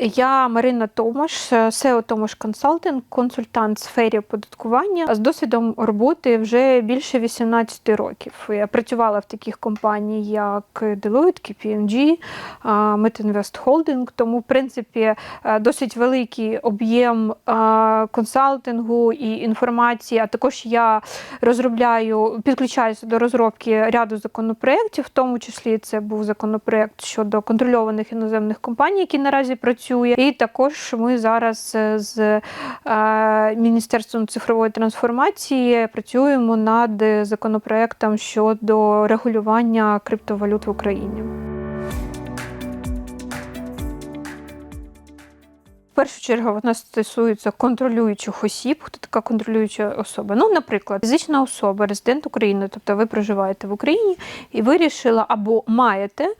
Я Марина Томаш, SEO Томаш Консалтинг, консультант в сфері оподаткування з досвідом роботи вже більше 18 років. Я працювала в таких компаніях, як Deloitte, KPMG, Metinvest Holding, тому, в принципі, е, досить великий об'єм консалтингу і інформації. А також я розробляю, підключаюся до розробки ряду законопроєктів, в тому числі це був законопроєкт щодо контрольованих іноземних компаній, які наразі працюють. І також ми зараз е, з е, Міністерством цифрової трансформації працюємо над законопроектом щодо регулювання криптовалют в Україні. Першу чергу вона стосується контролюючих осіб. Хто така контролююча особа? Ну, наприклад, фізична особа, резидент України, тобто ви проживаєте в Україні і вирішила або маєте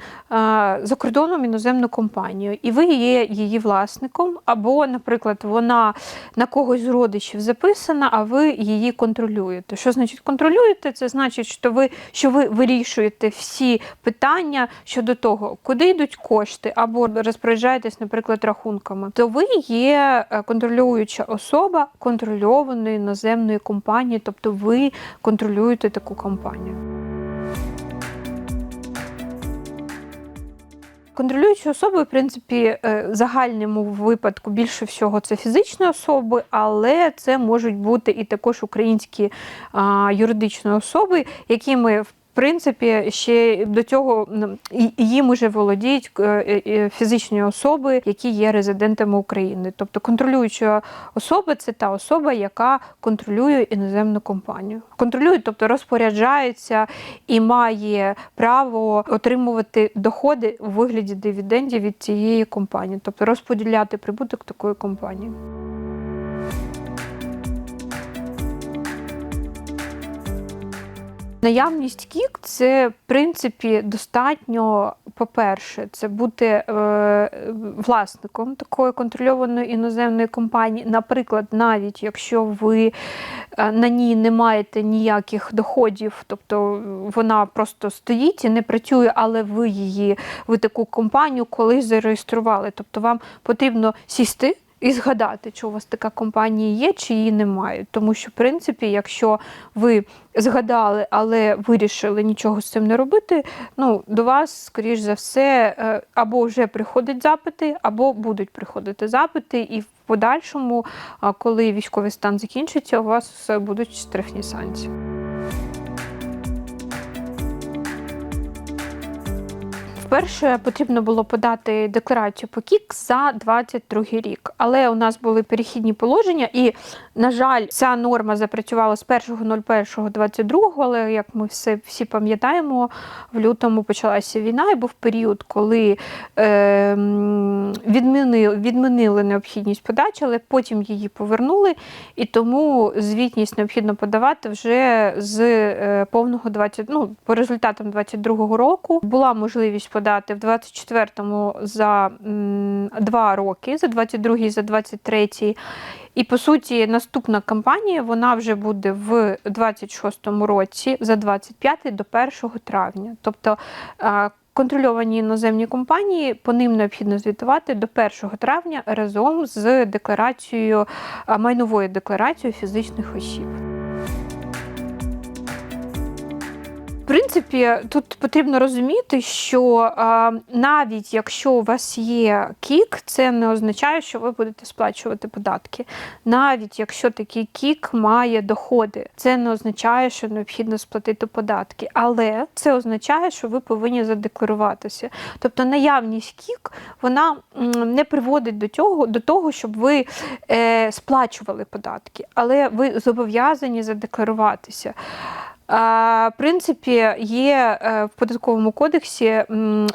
за кордоном іноземну компанію, і ви є її власником, або, наприклад, вона на когось з родичів записана, а ви її контролюєте. Що значить контролюєте? Це значить, що ви, що ви вирішуєте всі питання щодо того, куди йдуть кошти, або розпоряджаєтесь, наприклад, рахунками. То ви є е, контролююча особа контрольованої іноземної компанії, тобто ви контролюєте таку компанію. Контролюючі особи, в принципі, е, в загальному випадку більше всього це фізичні особи, але це можуть бути і також українські а, юридичні особи, якими в принципі, ще до цього їм уже володіють е, е, фізичні особи, які є резидентами України. Тобто контролююча особа це та особа, яка контролює іноземну компанію. Контролює, тобто розпоряджається і має право отримувати доходи у вигляді дивідендів від цієї компанії, тобто розподіляти прибуток такої компанії. Наявність кік це в принципі достатньо. По-перше, це бути е, власником такої контрольованої іноземної компанії. Наприклад, навіть якщо ви е, на ній не маєте ніяких доходів, тобто вона просто стоїть і не працює, але ви її, ви таку компанію колись зареєстрували. Тобто вам потрібно сісти і згадати, чи у вас така компанія є, чи її немає. Тому що, в принципі, якщо ви згадали, але вирішили нічого з цим не робити, ну, до вас, скоріш за все, е, або вже приходять запити, або будуть приходити запити, і в подальшому, коли військовий стан закінчиться, у вас будуть штрафні санкції. Вперше потрібно було подати декларацію по КІК за 22 рік, але у нас були перехідні положення, і, на жаль, ця норма запрацювала з 1.01.22, але як ми все всі пам'ятаємо, в лютому почалася війна, і був період, коли е, відмінили, відмінили необхідність подачі, але потім її повернули, і тому звітність необхідно подавати вже з е, повного 20, ну, по результатам 22 року. Була можливість подати в 24-му за два роки, за 22-й, за 23-й. І по суті, наступна кампанія вона вже буде в 26-му році, за 25-й до 1 травня. Тобто контрольовані іноземні компанії по ним необхідно звітувати до 1 травня разом з декларацією майновою декларацією фізичних осіб. Принципі, тут потрібно розуміти, що навіть якщо у вас є кік, це не означає, що ви будете сплачувати податки. Навіть якщо такий кік має доходи, це не означає, що необхідно сплатити податки. Але це означає, що ви повинні задекларуватися. Тобто наявність кік вона не приводить до цього, до того, щоб ви е, сплачували податки, але ви зобов'язані задекларуватися. В принципі, є е, в податковому кодексі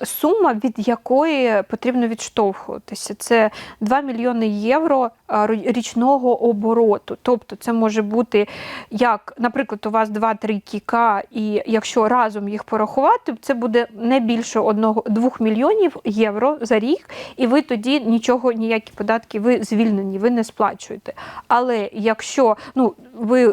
сума, від якої потрібно відштовхуватися. Це 2 мільйони євро річного обороту. Тобто, це може бути як, наприклад, у вас 2-3 кіка, і якщо разом їх порахувати, це буде не більше 1-2 мільйонів євро за рік, і ви тоді нічого, ніякі податки, ви звільнені, ви не сплачуєте. Але якщо ну, ви,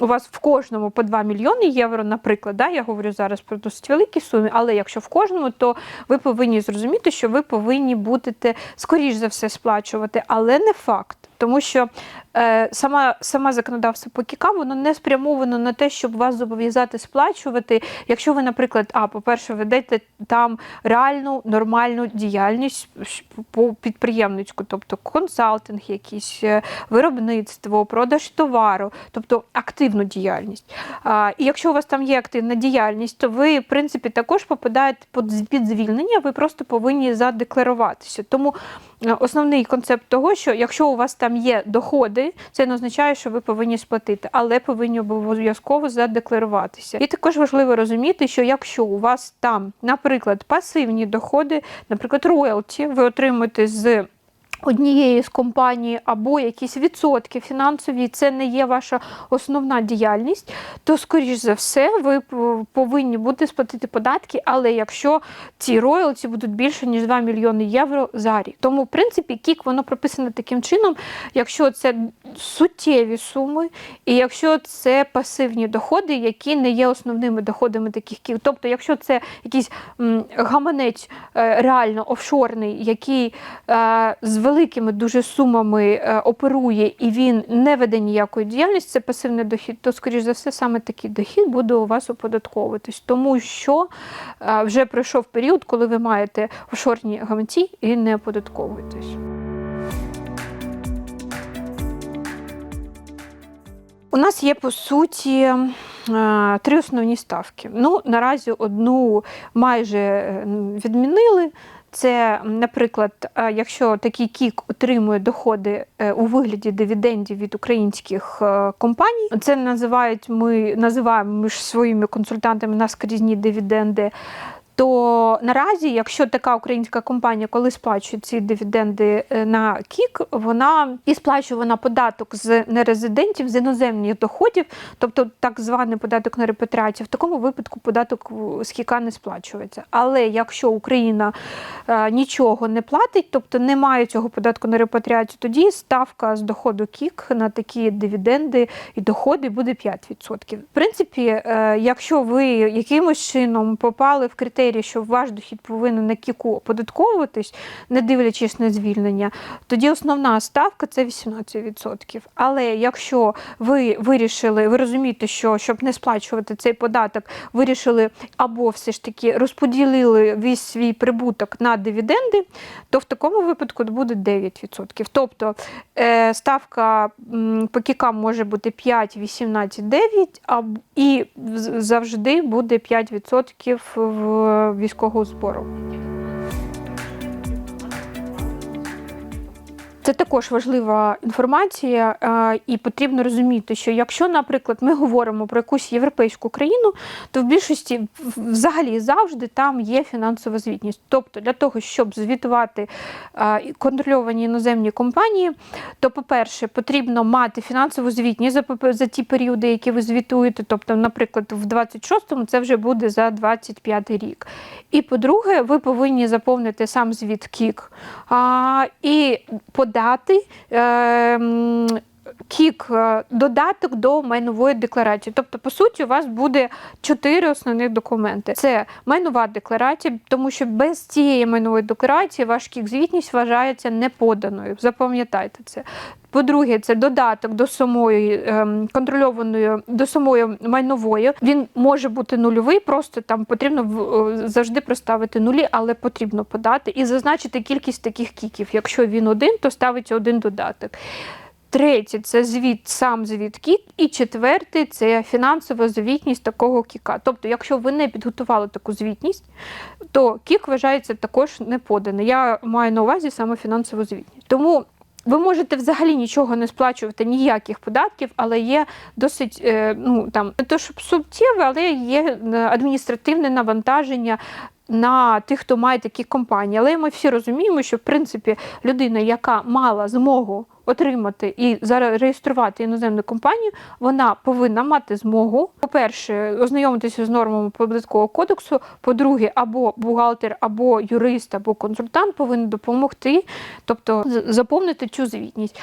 у вас в кожному по 2 мільйони мільйони євро, наприклад, да, я говорю зараз про досить великі суми, але якщо в кожному, то ви повинні зрозуміти, що ви повинні будете скоріш за все сплачувати, але не факт. Тому що е, сама, сама законодавство по КІКа, воно не спрямовано на те, щоб вас зобов'язати сплачувати. Якщо ви, наприклад, а, по-перше, ведете там реальну нормальну діяльність по підприємницьку, тобто консалтинг, якийсь е, виробництво, продаж товару, тобто активну діяльність. А, і якщо у вас там є активна діяльність, то ви, в принципі, також попадаєте під звільнення, ви просто повинні задекларуватися. Тому основний концепт того, що якщо у вас там є доходи, це не означає, що ви повинні сплатити, але повинні обов'язково задекларуватися. І також важливо розуміти, що якщо у вас там, наприклад, пасивні доходи, наприклад, роялті, ви отримуєте з однієї з компаній або якісь відсотки фінансові, це не є ваша основна діяльність, то, скоріш за все, ви повинні будете сплатити податки, але якщо ці роялті будуть більше, ніж 2 мільйони євро за рік. Тому, в принципі, кік воно прописано таким чином, якщо це суттєві суми, і якщо це пасивні доходи, які не є основними доходами таких кік. Тобто, якщо це якийсь гаманець е, реально офшорний, який е, з великими дуже сумами е, оперує і він не веде ніякої діяльності, це пасивний дохід, то, скоріш за все, саме такий дохід буде у вас оподатковуватись, тому що е, вже пройшов період, коли ви маєте офшорні гаманці і не оподатковуєтесь. У нас є по суті е, три основні ставки. Ну, наразі одну майже відмінили. Це, наприклад, е, якщо такий кік отримує доходи е, у вигляді дивідендів від українських е, компаній, це називають ми називаємо між своїми консультантами наскрізні дивіденди. То наразі, якщо така українська компанія, коли сплачує ці дивіденди е, на кік, вона і сплачує вона податок з нерезидентів з іноземних доходів, тобто так званий податок на репатріацію, в такому випадку податок з кіка не сплачується. Але якщо Україна е, нічого не платить, тобто немає цього податку на репатріацію, тоді ставка з доходу кік на такі дивіденди і доходи буде 5%. В принципі, е, якщо ви якимось чином попали в критерії, що ваш дохід повинен на кіку оподатковуватись, не дивлячись на звільнення, тоді основна ставка це 18%. Але якщо ви вирішили, ви розумієте, що щоб не сплачувати цей податок, вирішили або все ж таки розподілили весь свій прибуток на дивіденди, то в такому випадку буде 9%. Тобто е, ставка по кікам може бути 5, 18, 9, а, і завжди буде 5% в військового збору. Це також важлива інформація, е, і потрібно розуміти, що якщо, наприклад, ми говоримо про якусь європейську країну, то в більшості взагалі завжди там є фінансова звітність. Тобто для того, щоб звітувати е, контрольовані іноземні компанії, то, по-перше, потрібно мати фінансову звітність за, ті періоди, які ви звітуєте. Тобто, наприклад, в 26-му це вже буде за 25 рік. І по-друге, ви повинні заповнити сам звіт КІК і подати. М, Кік е, додаток до майнової декларації. Тобто, по суті, у вас буде чотири основних документи: це майнова декларація, тому що без цієї майнової декларації ваш кік звітність вважається неподаною. Запам'ятайте це. По-друге, це додаток до самої ем, контрольованої до самої майнової. Він може бути нульовий, просто там потрібно е, завжди проставити нулі, але потрібно подати і зазначити кількість таких кіків. Якщо він один, то ставиться один додаток. Третє це звіт, сам звіт кік. І четвертий це фінансова звітність такого кіка. Тобто, якщо ви не підготували таку звітність, то кік вважається також не поданий. Я маю на увазі саме фінансову звітність. Тому ви можете взагалі нічого не сплачувати, ніяких податків, але є досить, е, ну там не то щоб суттєве, але є е, адміністративне навантаження. На тих, хто має такі компанії, але ми всі розуміємо, що в принципі людина, яка мала змогу отримати і зареєструвати іноземну компанію, вона повинна мати змогу, по-перше, ознайомитися з нормами податкового кодексу. По-друге, або бухгалтер, або юрист, або консультант повинен допомогти, тобто заповнити цю звітність.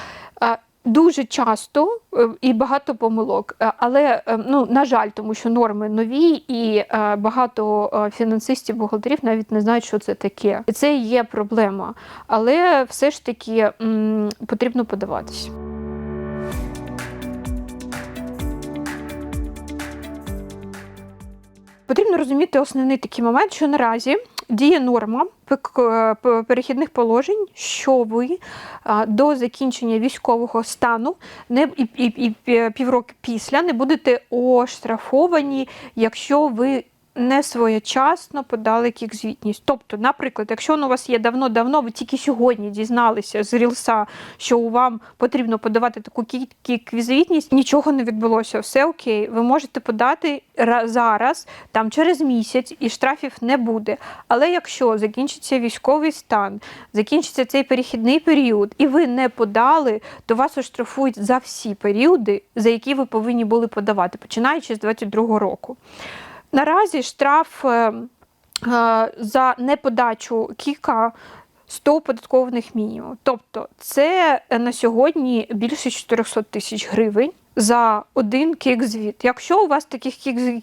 Дуже часто е, і багато помилок, Е, але е, ну на жаль, тому що норми нові, і багато фінансистів, бухгалтерів навіть не знають, що це таке. Це є проблема. Але все ж таки потрібно подаватися. Потрібно розуміти основний такий момент, що наразі діє норма е, перехідних положень, що ви до закінчення військового стану не і, і, і півроку після не будете оштрафовані, якщо ви не своєчасно подали кік-звітність. Тобто, наприклад, якщо у вас є давно-давно, ви тільки сьогодні дізналися з Рілса, що вам потрібно подавати таку кі- кік-звітність, нічого не відбулося, все окей. Ви можете подати зараз, там через місяць, і штрафів не буде. Але якщо закінчиться військовий стан, закінчиться цей перехідний період, і ви не подали, то вас оштрафують за всі періоди, за які ви повинні були подавати, починаючи з 22 року. Наразі штраф е, е, за неподачу кіка 100 оподаткованих мінімум. Тобто це е, на сьогодні більше 400 тисяч гривень. За один кік-звіт. Якщо у вас таких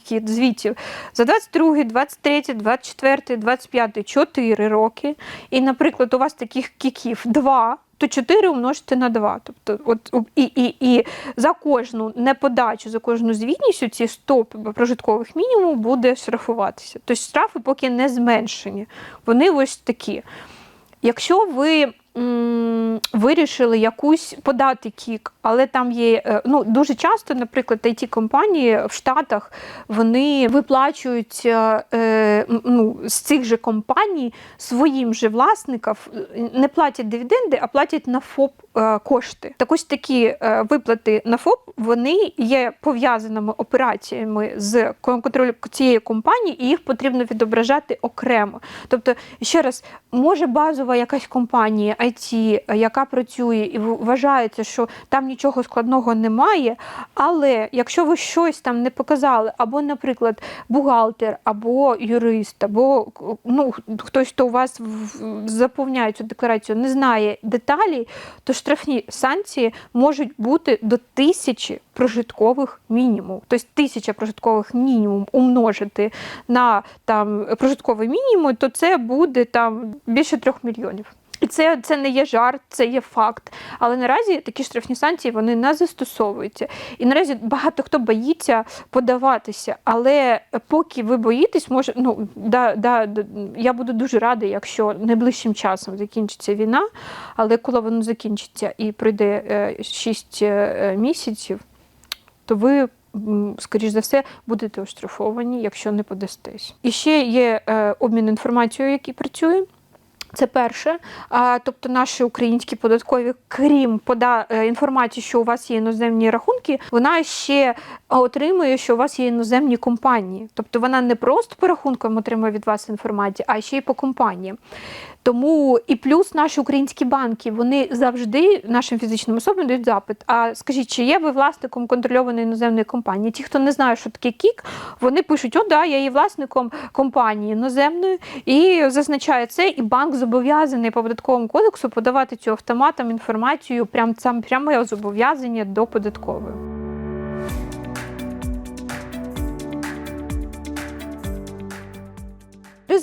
кік-звітів за 22, 23, 24, 25, 4 роки, і, наприклад, у вас таких кіків 2, то 4 умножити на 2. Тобто, от, і, і, і за кожну неподачу, за кожну звітність ці 100 прожиткових мінімум буде штрафуватися. Тобто штрафи поки не зменшені. Вони ось такі. Якщо ви вирішили якусь подати кік, але там є е, ну дуже часто, наприклад, it компанії в Штатах вони виплачують е, е, ну, з цих же компаній своїм же власникам не платять дивіденди, а платять на ФОП кошти. Так ось такі виплати на ФОП вони є пов'язаними операціями з контролем цієї компанії, і їх потрібно відображати окремо. Тобто, ще раз, може базова якась компанія IT, яка працює і вважається, що там нічого складного немає, але якщо ви щось там не показали, або, наприклад, бухгалтер, або юрист, або ну, хтось, хто у вас заповняє цю декларацію, не знає деталі, то штрафні санкції можуть бути до тисячі прожиткових мінімум. Тобто тисяча прожиткових мінімум умножити на там прожитковий мінімум, то це буде там більше трьох мільйонів. І це, це не є жарт, це є факт. Але наразі такі штрафні санкції вони не застосовуються. І наразі багато хто боїться подаватися. Але поки ви боїтесь, може, ну да, да, я буду дуже рада, якщо найближчим часом закінчиться війна, але коли воно закінчиться і пройде 6 місяців, то ви. Скоріш за все, будете оштрафовані, якщо не подастесь. І ще є е, обмін інформацією, який працює. Це перше. Тобто наші українські податкові, крім пода е, інформації, що у вас є іноземні рахунки, вона ще отримує, що у вас є іноземні компанії. Тобто вона не просто по рахункам отримує від вас інформацію, а ще й по компаніям. Тому і плюс наші українські банки вони завжди нашим фізичним особам дають запит. А скажіть, чи є ви власником контрольованої іноземної компанії? Ті, хто не знає, що таке кік, вони пишуть: О, да, я є власником компанії іноземної, і зазначає це, і банк зобов'язаний по податковому кодексу подавати цю автоматом інформацію, прям сам пряме зобов'язання до податкової.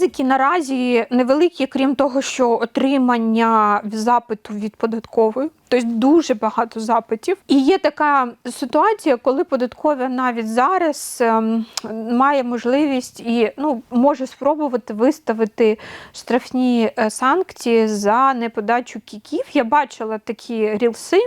Ризики наразі невеликі, крім того, що отримання запиту від податкової, тобто дуже багато запитів. І є така ситуація, коли податкова навіть зараз ем, має можливість і ну, може спробувати виставити штрафні е, санкції за неподачу кіків. Я бачила такі рілси.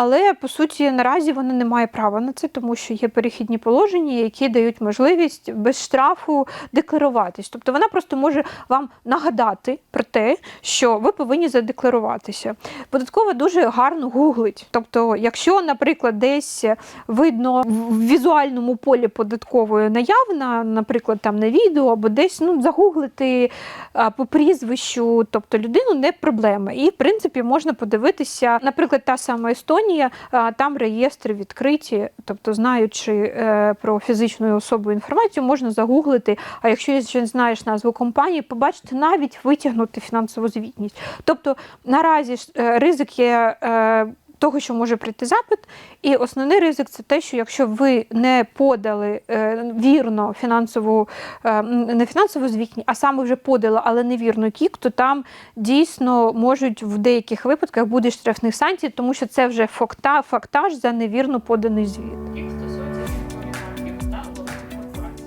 Але по суті наразі вона не має права на це, тому що є перехідні положення, які дають можливість без штрафу декларуватись. Тобто вона просто може вам нагадати про те, що ви повинні задекларуватися. Податкова дуже гарно гуглить. Тобто, якщо, наприклад, десь видно в візуальному полі податкової наявна, наприклад, там на відео або десь ну, загуглити по прізвищу, тобто людину не проблема. І в принципі можна подивитися, наприклад, та сама Естонія, а, там реєстри відкриті, тобто знаючи е, про фізичну особу інформацію, можна загуглити. А якщо ще знаєш назву компанії, побачити навіть витягнути фінансову звітність. Тобто наразі е, ризик є. Того, що може прийти запит. І основний ризик це те, що якщо ви не подали е, вірно фінансову, е, не фінансову звітність, а саме вже подали, але невірно кік, то там дійсно можуть в деяких випадках бути штрафних санкцій, тому що це вже факта, фактаж за невірно поданий звіт.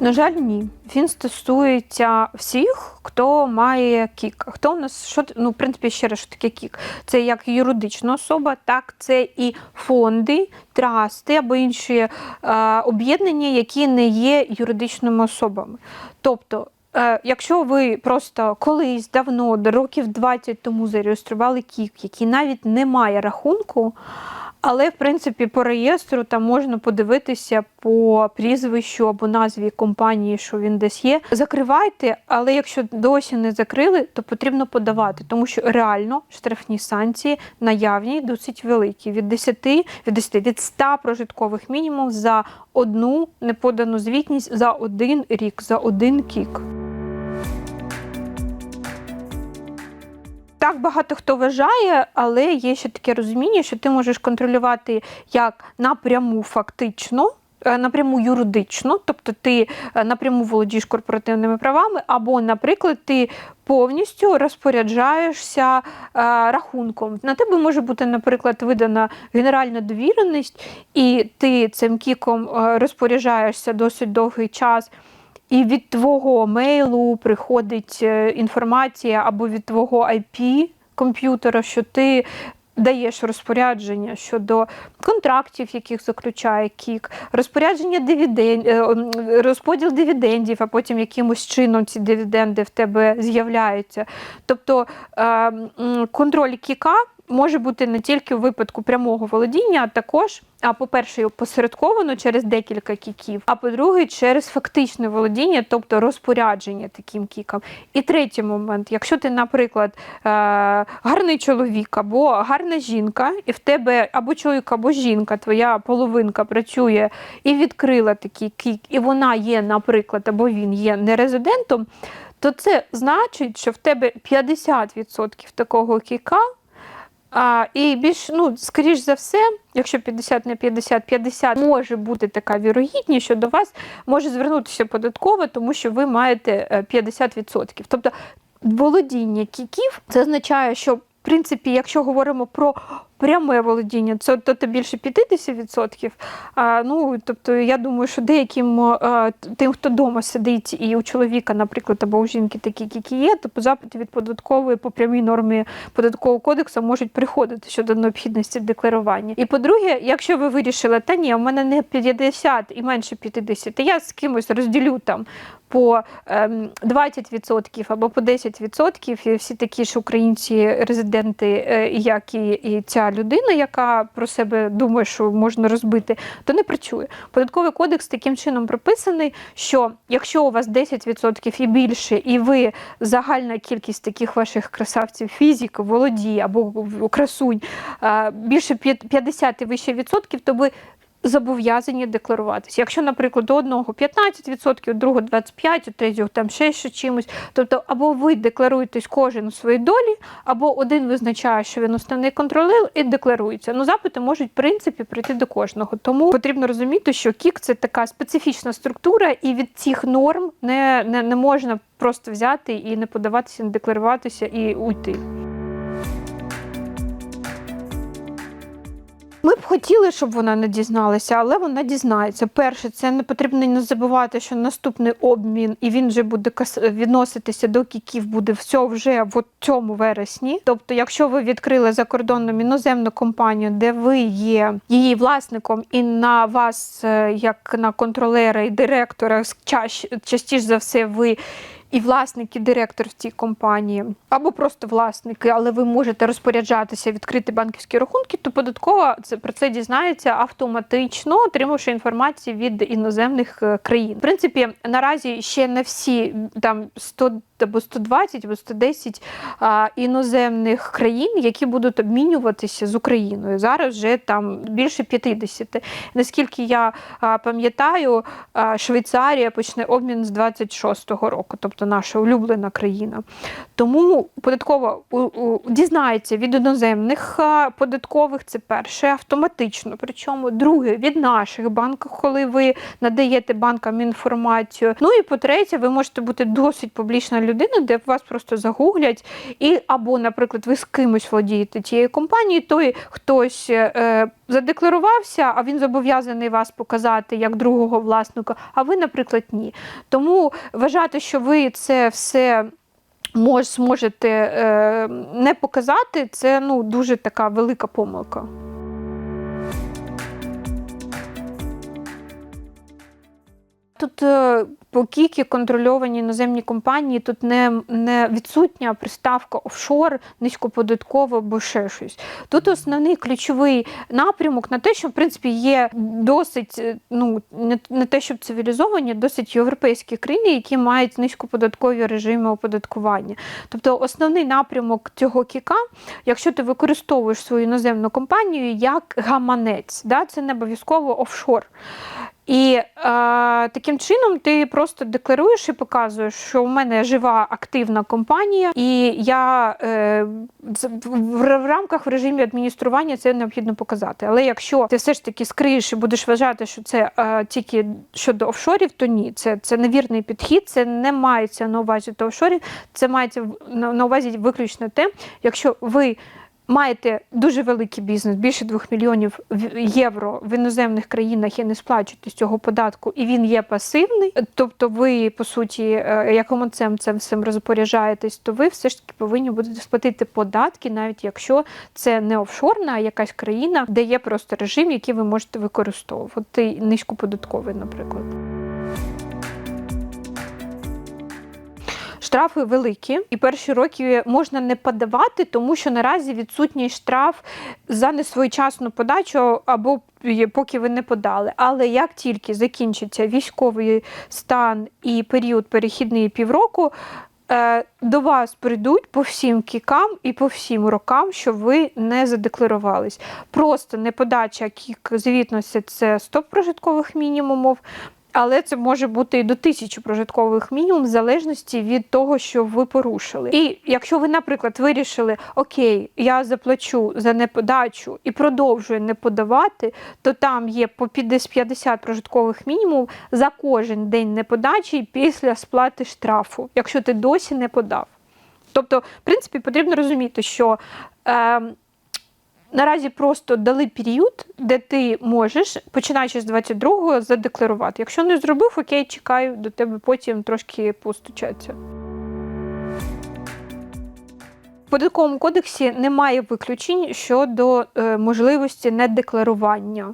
На жаль, ні. Він стосується всіх, хто має кік. Хто у нас що ну, в принципі, ще раз, що таке кік? Це як юридична особа, так це і фонди, трасти або інші е, об'єднання, які не є юридичними особами. Тобто. е, Якщо ви просто колись давно, до років 20 тому зареєстрували кік, який навіть не має рахунку, але в принципі по реєстру там можна подивитися по прізвищу або назві компанії, що він десь є. Закривайте, але якщо досі не закрили, то потрібно подавати, тому що реально штрафні санкції наявні досить великі від 10, від 10, від 100 прожиткових мінімум за одну неподану звітність за один рік, за один кік. Так багато хто вважає, але є ще таке розуміння, що ти можеш контролювати як напряму фактично. е, Напряму юридично, тобто ти е, напряму володієш корпоративними правами, або, наприклад, ти повністю розпоряджаєшся е, рахунком. На тебе може бути, наприклад, видана генеральна довіреність, і ти цим кіком розпоряджаєшся досить довгий час. І від твого мейлу приходить е, інформація або від твого IP комп'ютера, що ти даєш розпорядження щодо контрактів, яких заключає Кік, розпорядження дивіден... е, розподіл дивідендів, а потім якимось чином ці дивіденди в тебе з'являються. Тобто е, контроль Кіка може бути не тільки у випадку прямого володіння, а також, а по-перше, посередковано через декілька кіків, а по-друге, через фактичне володіння, тобто розпорядження таким кіком. І третій момент, якщо ти, наприклад, е, гарний чоловік або гарна жінка, і в тебе або чоловік, або жінка, твоя половинка працює і відкрила такий кік, і вона є, наприклад, або він є нерезидентом, то це значить, що в тебе 50% такого кіка. А, і більш, ну, скоріш за все, якщо 50 на 50, 50 може бути така вірогідність, що до вас може звернутися податково, тому що ви маєте е, 50%. Тобто володіння кіків це означає, що в принципі, якщо говоримо про пряме володіння, це то, то більше 50%. А, ну, тобто, я думаю, що деяким а, тим, хто вдома сидить, і у чоловіка, наприклад, або у жінки такі які є, то по запиту від податкової по прямій нормі податкового кодексу можуть приходити щодо необхідності декларування. І по-друге, якщо ви вирішили, та ні, у мене не 50 і менше 50, я з кимось розділю там по ем, 20% або по 10%, і всі такі ж українці, резиденти, е, як і, і людина, яка про себе думає, що можна розбити, то не працює. Податковий кодекс таким чином прописаний, що якщо у вас 10% і більше, і ви загальна кількість таких ваших красавців фізік, володій або красунь більше п'ят- 50 і вище відсотків, то ви зобов'язані декларуватися. Якщо, наприклад, у одного 15%, у другого 25%, у третього там ще що чимось. Тобто, або ви декларуєтесь кожен у своїй долі, або один визначає, що він основний контролер, і декларується. Ну, запити можуть, в принципі, прийти до кожного. Тому потрібно розуміти, що КІК це така специфічна структура, і від цих норм не, не, не можна просто взяти і не подаватися, не декларуватися і уйти. Ми б хотіли, щоб вона не дізналася, але вона дізнається. Перше, це не потрібно не забувати, що наступний обмін, і він вже буде відноситися до кіків, буде все вже в цьому вересні. Тобто, якщо ви відкрили закордонну іноземну компанію, де ви є її власником, і на вас, е, як на контролера і директора, частіше за все, ви і власник, і директор в цій компанії, або просто власники, але ви можете розпоряджатися, відкрити банківські рахунки, то податкова це про це дізнається автоматично, отримавши інформацію від іноземних е, країн. В принципі, наразі ще не всі там 100 або 120 або 110 а, іноземних країн, які будуть обмінюватися з Україною. Зараз вже там більше 50. Наскільки я пам'ятаю, Швейцарія почне обмін з 26-го року. Тобто просто наша улюблена країна. Тому податкова дізнається від іноземних податкових, це перше, автоматично. Причому друге від наших банків, коли ви надаєте банкам інформацію. Ну і по-третє, ви можете бути досить публічна людина, де вас просто загуглять, і або, наприклад, ви з кимось володієте тією компанією, той хтось е, задекларувався, а він зобов'язаний вас показати як другого власника, а ви, наприклад, ні. Тому вважати, що ви це все. Мож, зможете е, не показати, це ну, дуже така велика помилка. Тут е, по кікі контрольовані іноземні компанії, тут не, не відсутня приставка офшор, низькоподатково або ще щось. Тут основний ключовий напрямок на те, що в принципі є досить, е, ну не те, щоб цивілізовані, досить європейські країни, які мають низькоподаткові режими оподаткування. Тобто основний напрямок цього кіка, якщо ти використовуєш свою іноземну компанію як гаманець, да, це не обов'язково офшор. І е, таким чином ти просто декларуєш і показуєш, що у мене жива активна компанія, і я е, в, рамках в режимі адміністрування це необхідно показати. Але якщо ти все ж таки скриєш і будеш вважати, що це е, тільки щодо офшорів, то ні, це, це невірний підхід, це не мається на увазі до офшорів, це мається на увазі виключно те, якщо ви маєте дуже великий бізнес, більше 2 мільйонів євро в іноземних країнах і не сплачуєте з цього податку, і він є пасивний, тобто ви, по суті, е, як омоцем цим всім розпоряджаєтесь, то ви все ж таки повинні будете сплатити податки, навіть якщо це не офшорна, а якась країна, де є просто режим, який ви можете використовувати, низькоподатковий, наприклад. Штрафи великі, і перші роки можна не подавати, тому що наразі відсутній штраф за несвоєчасну подачу або поки ви не подали. Але як тільки закінчиться військовий стан і період перехідний півроку, е, до вас прийдуть по всім кікам і по всім рокам, що ви не задекларувались. Просто неподача кік звітності це 100 прожиткових мінімумів. Але це може бути і до тисячі прожиткових мінімум, в залежності від того, що ви порушили. І якщо ви, наприклад, вирішили, окей, я заплачу за неподачу і продовжую не подавати, то там є по 50 прожиткових мінімум за кожен день неподачі після сплати штрафу, якщо ти досі не подав. Тобто, в принципі, потрібно розуміти, що е, наразі просто дали період, де ти можеш, починаючи з 22-го, задекларувати. Якщо не зробив, окей, чекаю, до тебе потім трошки постучаться. В податковому кодексі немає виключень щодо е, можливості недекларування.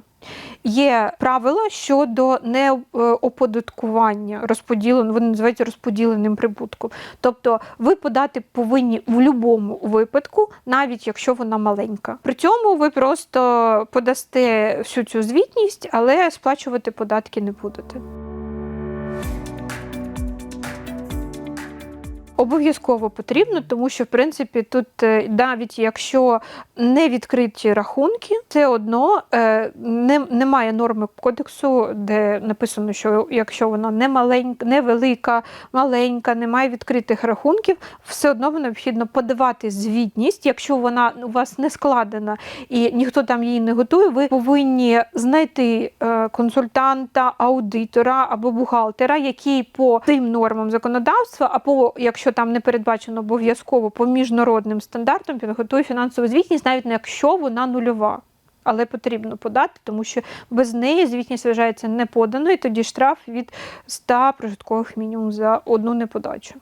Є правила щодо неоподаткування розподіленого, вони називають розподіленим прибутком. Тобто ви подати повинні в будь-якому випадку, навіть якщо вона маленька. При цьому ви просто подасте всю цю звітність, але сплачувати податки не будете. Обов'язково потрібно, тому що в принципі тут е, навіть якщо не відкриті рахунки, все одно е, не, немає норми кодексу, де написано, що якщо вона не маленька, невелика, маленька, немає відкритих рахунків, все одно необхідно подавати звітність. Якщо вона у вас не складена і ніхто там її не готує, ви повинні знайти е, консультанта, аудитора або бухгалтера, який по тим нормам законодавства, або якщо там не передбачено обов'язково по міжнародним стандартам, підготує фінансову звітність, навіть не якщо вона нульова. Але потрібно подати, тому що без неї звітність вважається неподаною, і тоді штраф від 100 прожиткових мінімум за одну неподачу.